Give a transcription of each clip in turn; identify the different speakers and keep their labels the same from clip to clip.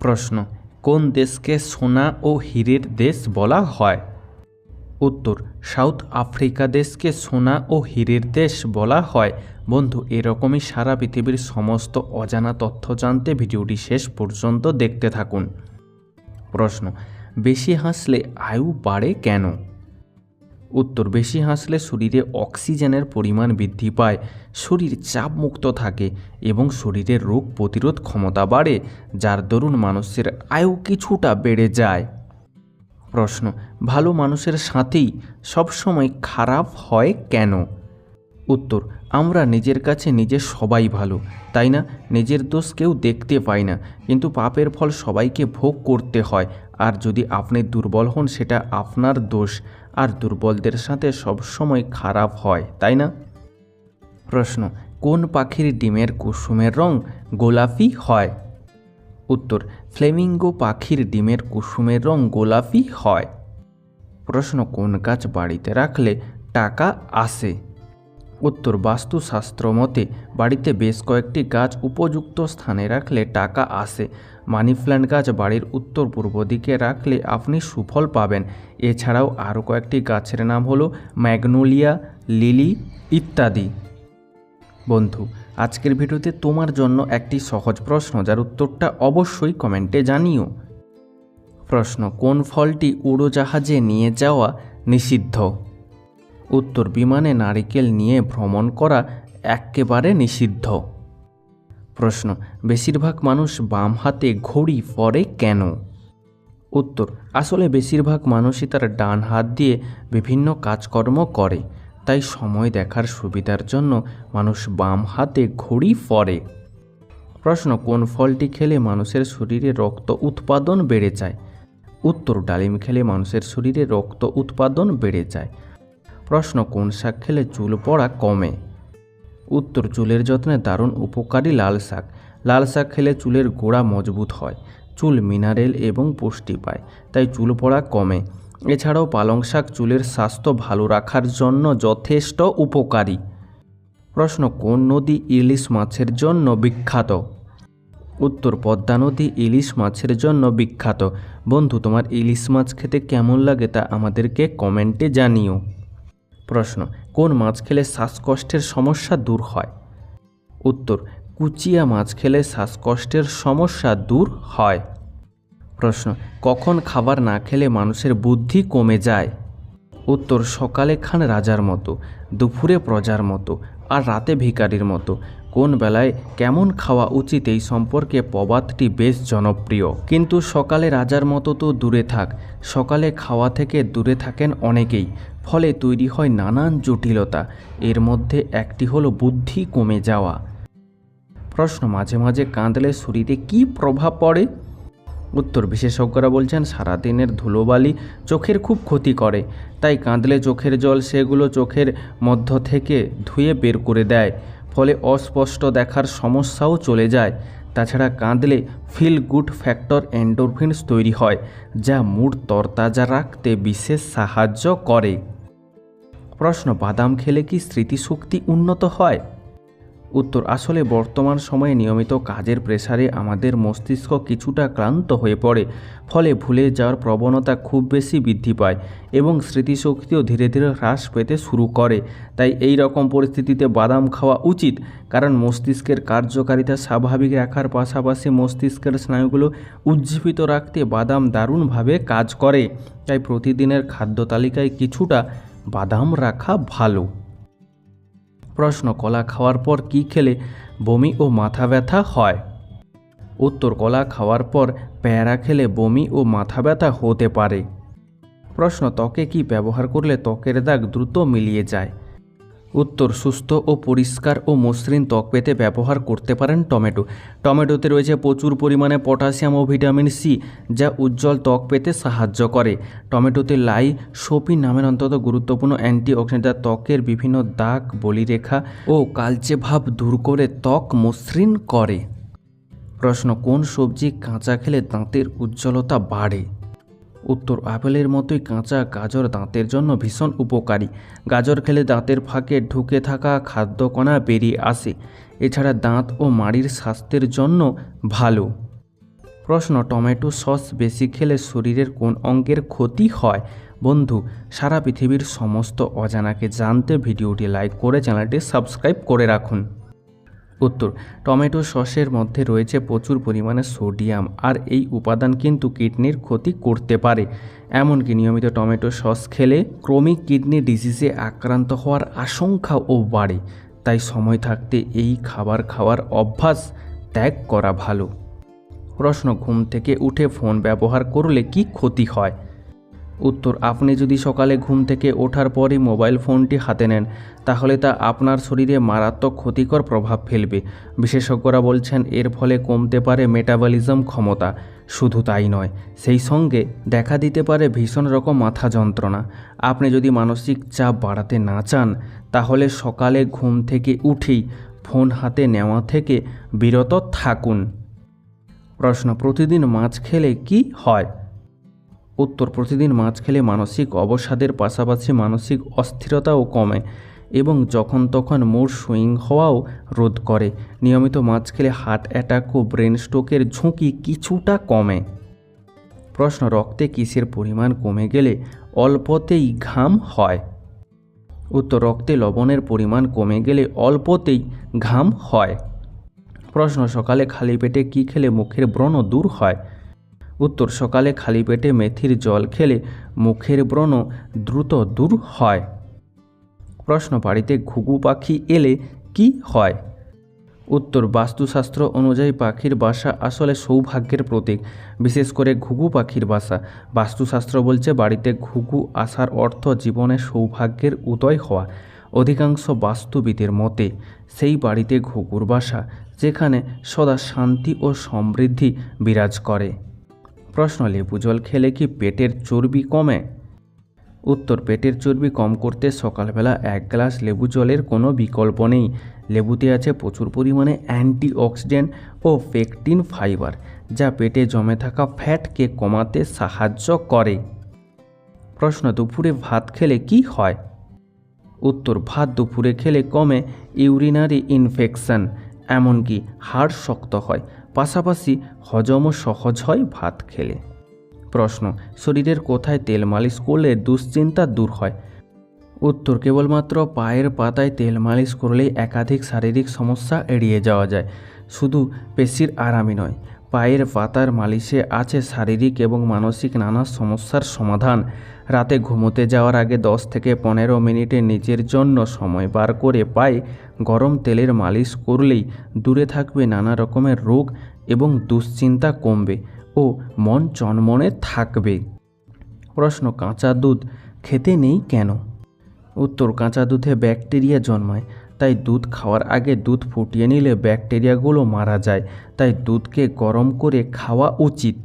Speaker 1: প্রশ্ন, কোন দেশকে সোনা ও হীরের দেশ বলা হয়? উত্তর, সাউথ আফ্রিকা দেশকে সোনা ও হীরের দেশ বলা হয়। বন্ধু, এরকমই সারা পৃথিবীর সমস্ত অজানা তথ্য জানতে ভিডিওটি শেষ পর্যন্ত দেখতে থাকুন। প্রশ্ন, বেশি হাসলে আয়ু বাড়ে কেন? উত্তর, বেশি হাসলে শরীরে অক্সিজেনের পরিমাণ বৃদ্ধি পায়, শরীর চাপমুক্ত থাকে এবং শরীরের রোগ প্রতিরোধ ক্ষমতা বাড়ে, যার দরুন মানুষের আয়ু কিছুটা বেড়ে যায়। প্রশ্ন, ভালো মানুষের সাথেই সবসময় খারাপ হয় কেন? উত্তর, আমরা নিজের কাছে নিজে সবাই ভালো, তাই না? নিজের দোষ কেউ দেখতে পায় না, কিন্তু পাপের ফল সবাইকে ভোগ করতে হয়, আর যদি আপনি দুর্বল হন, সেটা আপনার দোষ। আর দুর্বলদের সাথে সবসময় খারাপ হয়, তাই না? প্রশ্ন, কোন পাখির ডিমের কুসুমের রং গোলাপি হয়? উত্তর, ফ্লেমিঙ্গো পাখির ডিমের কুসুমের রং গোলাপি হয়। প্রশ্ন, কোন গাছ বাড়িতে রাখলে টাকা আসে? উত্তর বাস্তুশাস্ত্র মতে, বাড়িতে বেশ কয়েকটি গাছ উপযুক্ত স্থানে রাখলে টাকা আসে। মানি প্ল্যান্ট গাছ বাড়ির উত্তর পূর্ব দিকে রাখলে আপনি সুফল পাবেন। এছাড়াও আরও কয়েকটি গাছের নাম হলো ম্যাগনোলিয়া, লিলি ইত্যাদি। বন্ধু, আজকের ভিডিওতে তোমার জন্য একটি সহজ প্রশ্ন, যার উত্তরটা অবশ্যই কমেন্টে জানিও। প্রশ্ন, কোন ফলটি উড়োজাহাজে নিয়ে যাওয়া নিষিদ্ধ? উত্তর বিমানে নারিকেল নিয়ে ভ্রমণ করা একেবারে নিষিদ্ধ। প্রশ্ন, বেশিরভাগ মানুষ বাম হাতে ঘড়ি পরে কেন? উত্তর, আসলে বেশিরভাগ মানুষই তার ডান হাত দিয়ে বিভিন্ন কাজকর্ম করে, তাই সময় দেখার সুবিধার জন্য মানুষ বাম হাতে ঘড়ি পরে। প্রশ্ন, কোন ফলটি খেলে মানুষের শরীরে রক্ত উৎপাদন বেড়ে যায়? উত্তর, ডালিম খেলে মানুষের শরীরে রক্ত উৎপাদন বেড়ে যায়। প্রশ্ন, কোন শাক খেলে চুল পড়া কমে? উত্তর, চুলের যত্নে দারুণ উপকারী লাল শাক। লাল শাক খেলে চুলের গোড়া মজবুত হয়, চুল মিনারেল এবং পুষ্টি পায়, তাই চুল পড়া কমে। এছাড়াও পালং শাক চুলের স্বাস্থ্য ভালো রাখার জন্য যথেষ্ট উপকারী। প্রশ্ন, কোন নদী ইলিশ মাছের জন্য বিখ্যাত? উত্তর, পদ্মা নদী ইলিশ মাছের জন্য বিখ্যাত। বন্ধু, তোমার ইলিশ মাছ খেতে কেমন লাগে তা আমাদেরকে কমেন্টে জানিও। প্রশ্ন, কোন মাছ খেলে শ্বাসকষ্টের সমস্যা দূর হয়? উত্তর, কুচিয়া মাছ খেলে শ্বাসকষ্টের সমস্যা দূর হয়। প্রশ্ন, কখন খাবার না খেলে মানুষের বুদ্ধি কমে যায়? উত্তর, সকালে খান রাজার মতো, দুপুরে প্রজার মতো, আর রাতে ভিকারির মতো। কোন বেলায় কেমন খাওয়া উচিত এই সম্পর্কে প্রবাদটি বেশ জনপ্রিয়। কিন্তু সকালে রাজার মতো তো দূরে থাক, সকালে খাওয়া থেকে দূরে থাকেন অনেকেই। ফলে তৈরি হয় নানান জটিলতা। এর মধ্যে একটি হলো বুদ্ধি কমে যাওয়া। প্রশ্ন, মাঝে মাঝে কাঁদলে শরীরে কী প্রভাব পড়ে? উত্তর, বিশেষজ্ঞরা বলছেন, সারাদিনের ধুলোবালি চোখের খুব ক্ষতি করে। তাই কাঁদলে চোখের জল সেগুলো চোখের মধ্য থেকে ধুয়ে বের করে দেয়। ফলে অস্পষ্ট দেখার সমস্যাও চলে যায়। তাছাড়া কাঁদলে ফিল গুড ফ্যাক্টর এন্ডোরফিনস তৈরি হয়, যা মুড তরতাজা রাখতে বিশেষ সাহায্য করে। প্রশ্ন, বাদাম খেলে কি স্মৃতিশক্তি উন্নত হয়? উত্তর, আসলে বর্তমান সময়ে নিয়মিত কাজের প্রেসারে আমাদের মস্তিষ্ক কিছুটা ক্লান্ত হয়ে পড়ে, ফলে ভুলে যাওয়ার প্রবণতা খুব বেশি বৃদ্ধি পায় এবং স্মৃতিশক্তিও ধীরে ধীরে হ্রাস পেতে শুরু করে। তাই এই রকম পরিস্থিতিতে বাদাম খাওয়া উচিত, কারণ মস্তিষ্কের কার্যকারিতা স্বাভাবিক রাখার পাশাপাশি মস্তিষ্কের স্নায়ুগুলো উজ্জীবিত রাখতে বাদাম দারুণভাবে কাজ করে। তাই প্রতিদিনের খাদ্য তালিকায় কিছুটা বাদাম রাখা ভালো। প্রশ্ন, কলা খাওয়ার পর কি খেলে বমি ও মাথা ব্যথা হয়? উত্তর, কলা খাওয়ার পর পেয়ারা খেলে বমি ও মাথা ব্যথা হতে পারে। প্রশ্ন, ত্বকে কি ব্যবহার করলে ত্বকের দাগ দ্রুত মিলিয়ে যায়? উত্তর, সুস্থ ও পরিষ্কার ও মসৃণ ত্বক পেতে ব্যবহার করতে পারেন টমেটো। টমেটোতে রয়েছে প্রচুর পরিমাণে পটাশিয়াম ও ভিটামিন সি, যা উজ্জ্বল ত্বক পেতে সাহায্য করে। টমেটোতে লাই, সোপি নামের অন্তত গুরুত্বপূর্ণ অ্যান্টিঅক্সিডেন্ট যা ত্বকের বিভিন্ন দাগ, বলিরেখা ও কালচে ভাব দূর করে ত্বক মসৃণ করে। প্রশ্ন, কোন সবজি কাঁচা খেলে দাঁতের উজ্জ্বলতা বাড়ে? উত্তর আপেলের মতোই কাঁচা গাজর দাঁতের জন্য ভীষণ উপকারী। গাজর খেলে দাঁতের ফাঁকে ঢুকে থাকা খাদ্যকণা বেরিয়ে আসে। এছাড়া দাঁত ও মাড়ির স্বাস্থ্যের জন্য ভালো। প্রশ্ন, টমেটো সস বেশি খেলে শরীরের কোন অঙ্গের ক্ষতি হয়? বন্ধু, সারা পৃথিবীর সমস্ত অজানাকে জানতে ভিডিওটি লাইক করে চ্যানেলটি সাবস্ক্রাইব করে রাখুন। উত্তর, টমেটো সসের মধ্যে রয়েছে প্রচুর পরিমাণে সোডিয়াম আর এই উপাদান কিন্তু কিডনির ক্ষতি করতে পারে। এমনকি নিয়মিত টমেটো সস খেলে ক্রমিক কিডনি ডিজিজে আক্রান্ত হওয়ার আশঙ্কাও বাড়ে। তাই সময় থাকতে এই খাবার খাওয়ার অভ্যাস ত্যাগ করা ভালো। প্রশ্ন, ঘুম থেকে উঠে ফোন ব্যবহার করলে কি ক্ষতি হয়? উত্তর, আপনি যদি সকালে ঘুম থেকে ওঠার পরই মোবাইল ফোনটি হাতে নেন, তাহলে তা আপনার শরীরে মারাত্মক ক্ষতিকর প্রভাব ফেলবে। বিশেষজ্ঞরা বলছেন, এর ফলে কমতে পারে মেটাবলিজম ক্ষমতা। শুধু তাই নয়, সেই সঙ্গে দেখা দিতে পারে ভীষণ রকম মাথা যন্ত্রণা। আপনি যদি মানসিক চাপ বাড়াতে না চান, তাহলে সকালে ঘুম থেকে উঠেই ফোন হাতে নেওয়া থেকে বিরত থাকুন। প্রশ্ন, প্রতিদিন মাছ খেলে কি হয়? উত্তর প্রতিদিন মাছ খেলে মানসিক অবসাদের পাশাপাশি মানসিক অস্থিরতাও কমে এবং যখন তখন মুড সুইং হওয়াও রোধ করে। নিয়মিত মাছ খেলে হার্ট অ্যাটাক ও ব্রেন স্ট্রোকের ঝুঁকি কিছুটা কমে। প্রশ্ন, রক্তে কিসের পরিমাণ কমে গেলে অল্পতেই ঘাম হয়? উত্তর, রক্তে লবণের পরিমাণ কমে গেলে অল্পতেই ঘাম হয়। প্রশ্ন, সকালে খালি পেটে কী খেলে মুখের ব্রণ দূর হয়? উত্তর সকালে খালি পেটে মেথির জল খেলে মুখের ব্রণ দ্রুত দূর হয়। প্রশ্ন বাড়িতে ঘুঘু পাখি এলে কি হয়? উত্তর বাস্তুশাস্ত্র অনুযায়ী পাখির বাসা আসলে সৌভাগ্যের প্রতীক, বিশেষ করে ঘুঘু পাখির বাসা। বাস্তুশাস্ত্র বলছে বাড়িতে ঘুঘু আসার অর্থ জীবনে সৌভাগ্যের উদয় হওয়া। অধিকাংশ বাস্তুবিদের মতে, সেই বাড়িতে ঘুঘুর বাসা, যেখানে সদা শান্তি ও সমৃদ্ধি বিরাজ করে। প্রশ্ন লেবু জল খেলে কি পেটের চর্বি কমে? উত্তর, পেটের চর্বি কম করতে সকালবেলা এক গ্লাস লেবু জলের কোনো বিকল্প নেই। লেবুতে আছে প্রচুর পরিমাণে অ্যান্টিঅক্সিডেন্ট ও পেকটিন ফাইবার, যা পেটে জমে থাকা ফ্যাটকে কমাতে সাহায্য করে। প্রশ্ন, দুপুরে ভাত খেলে কি হয়? উত্তর, ভাত দুপুরে খেলে কমে ইউরিনারি ইনফেকশন এমনকি হাড় শক্ত হয়, পাশাপাশি হজমও সহজ হয় ভাত খেলে। প্রশ্ন, শরীরের কোথায় তেল মালিশ করলে দুশ্চিন্তা দূর হয়? উত্তর, কেবলমাত্র পায়ের পাতায় তেল মালিশ করলেই একাধিক শারীরিক সমস্যা এড়িয়ে যাওয়া যায়। শুধু পেশির আরামই নয় পায়ের পাতার মালিশে আছে শারীরিক এবং মানসিক নানা সমস্যার সমাধান। রাতে ঘুমোতে যাওয়ার আগে দশ থেকে পনেরো মিনিটে নিজের জন্য সময় বার করে পায়ে গরম তেলের মালিশ করলেই দূরে থাকবে নানা রকমের রোগ এবং দুশ্চিন্তা কমবে ও মন চনমনে থাকবে। প্রশ্ন, কাঁচা দুধ খেতে নেই কেন? উত্তর, কাঁচা দুধে ব্যাকটেরিয়া জন্মায়। তাই দুধ খাওয়ার আগে দুধ ফুটিয়ে নিলে ব্যাকটেরিয়াগুলো মারা যায়, তাই দুধকে গরম করে খাওয়া উচিত।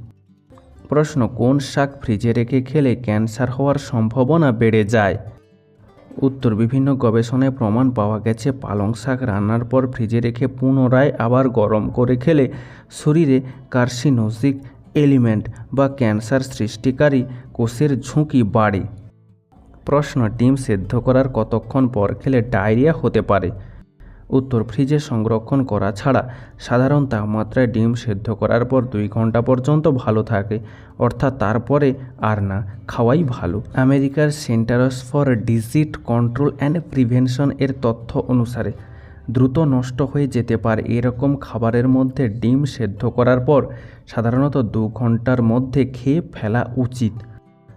Speaker 1: প্রশ্ন, কোন শাক ফ্রিজে রেখে খেলে ক্যান্সার হওয়ার সম্ভাবনা বেড়ে যায়? উত্তর, বিভিন্ন গবেষণায় প্রমাণ পাওয়া গেছে, পালং শাক রান্নার পর ফ্রিজে রেখে পুনরায় আবার গরম করে খেলে শরীরে কার্সিনোজিক এলিমেন্ট বা ক্যান্সার সৃষ্টিকারী কোষের ঝুঁকি বাড়ে। প্রশ্ন ডিম সেদ্ধ করার কতক্ষণ পর খেলে ডায়রিয়া হতে পারে? উত্তর, ফ্রিজে সংরক্ষণ করা ছাড়া সাধারণ তাপমাত্রায় ডিম সেদ্ধ করার পর দুই ঘণ্টা পর্যন্ত ভালো থাকে, অর্থাৎ তারপরে আর না, খাওয়াই ভালো। আমেরিকার centres for digit control and prevention এর তথ্য অনুসারে, দ্রুত নষ্ট হয়ে যেতে পারে এরকম খাবারের মধ্যে ডিম সেদ্ধ করার পর সাধারণত দু ঘণ্টার মধ্যে খেয়ে ফেলা উচিত।